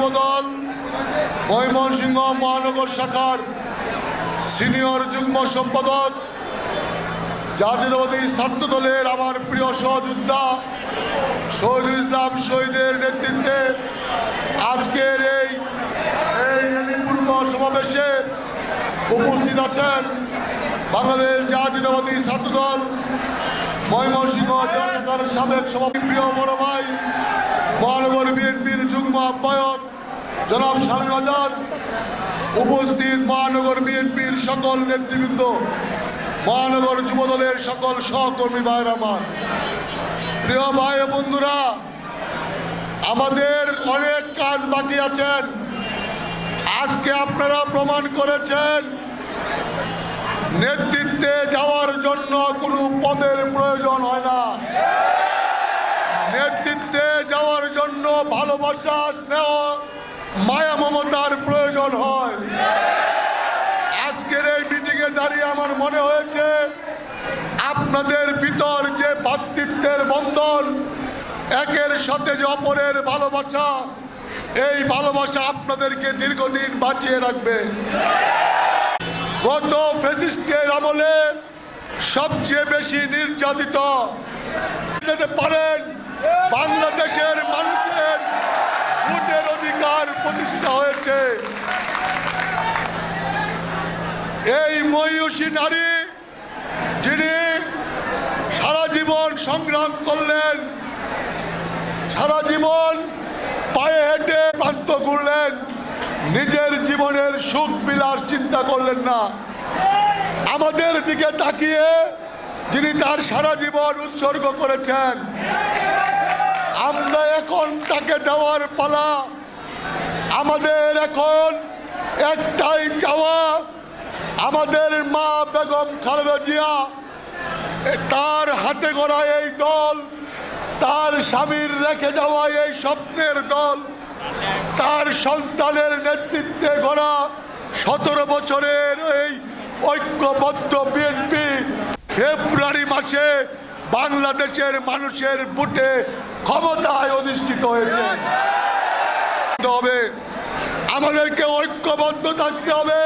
যুবদল, ময়মনসিংহ মহানগর শাখার সিনিয়র যুগ্ম সম্পাদক, জাতীয়তাবাদী ছাত্র দলের আমার প্রিয় সহযোদ্ধা শহীদুল ইসলাম শহীদের নেতৃত্বে আজকের এই এই সমাবেশে উপস্থিত আছেন বাংলাদেশ জাতীয়তাবাদী ছাত্র দল ময়মনসিংহ জেলা সাবেক সভাপতি প্রিয় বড় ভাই, মহানগর বিএনপির যুগ্ম আহ্বায়ক জনাব শামীম আজাদ, উপস্থিত মহানগর বিএনপির সকল নেতৃবৃন্দ, মহানগর যুবদলের সকল সহকর্মী ভাই আমার। প্রিয় ভাই বন্ধুরা, আমাদের অনেক কাজ বাকি আছেন। আজকে আপনারা প্রমাণ করেছেন, নেতৃত্বে যাওয়ার জন্য কোনো পদের প্রয়োজন হয় না। নেতৃত্বে যাওয়ার জন্য ভালোবাসা, স্নেহ মায়া মমতার প্রয়োজন হয়। আজকের এই মিটিংয়ে দাঁড়িয়ে আমার মনে হয়েছে, আপনাদের ভিতর যে ভাতৃত্বের বন্ধন, একের সাথে যে অপরের ভালোবাসা, এই ভালোবাসা আপনাদেরকে দীর্ঘদিন বাঁচিয়ে রাখবে। গত ফেসিস্টের আমলে সবচেয়ে বেশি নির্যাতিত, যেতে পারেন বাংলাদেশের মানুষের প্রতিষ্ঠা হয়েছে। এই ময়ূষী নারী যিনি সারা জীবন সংগ্রাম করলেন, সারা জীবন পায়ে হেঁটে প্রান্ত ঘুরলেন নিজের জীবনের সুখ বিলাস চিন্তা করলেন না। আমাদের দিকে তাকিয়ে যিনি তার সারা জীবন উৎসর্গ করেছেন, আমরা এখন তাকে দেওয়ার পালা আমাদের এখন একটাই চাওয়া, আমাদের মা বেগম খালেদা জিয়া তার হাতে গড়া এই দল, তার স্বামীর রেখে যাওয়া এই স্বপ্নের দল, তার সন্তানের নেতৃত্বে গড়া সতেরো বছরের এই ঐক্যবদ্ধ বিএনপি ফেব্রুয়ারি মাসে বাংলাদেশের মানুষের বুটে ক্ষমতায় অধিষ্ঠিত হয়েছে। হবে আমাদেরকে ঐক্যবদ্ধ থাকতে হবে।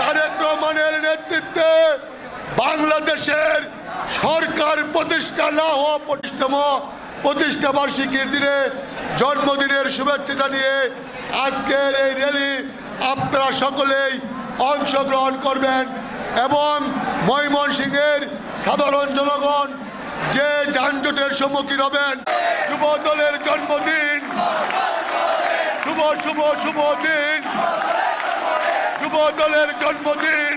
তারেক রহমানের নেতৃত্বে বাংলাদেশের সরকার প্রতিষ্ঠা না হওয়া প্রতিষ্ঠাম প্রতিষ্ঠা বার্ষিকীর দিনে জন্মদিনের শুভেচ্ছা জানিয়ে আজকের এই র্যালি আপনারা সকলেই অংশগ্রহণ করবেন এবং ময়মনসিংহের সাধারণ জনগণ যে যানজটের সম্মুখীন হবেন যুব দলের জন্মদিন শুভ শুভ শুভ দিন। যুব দলের জন্মদিন।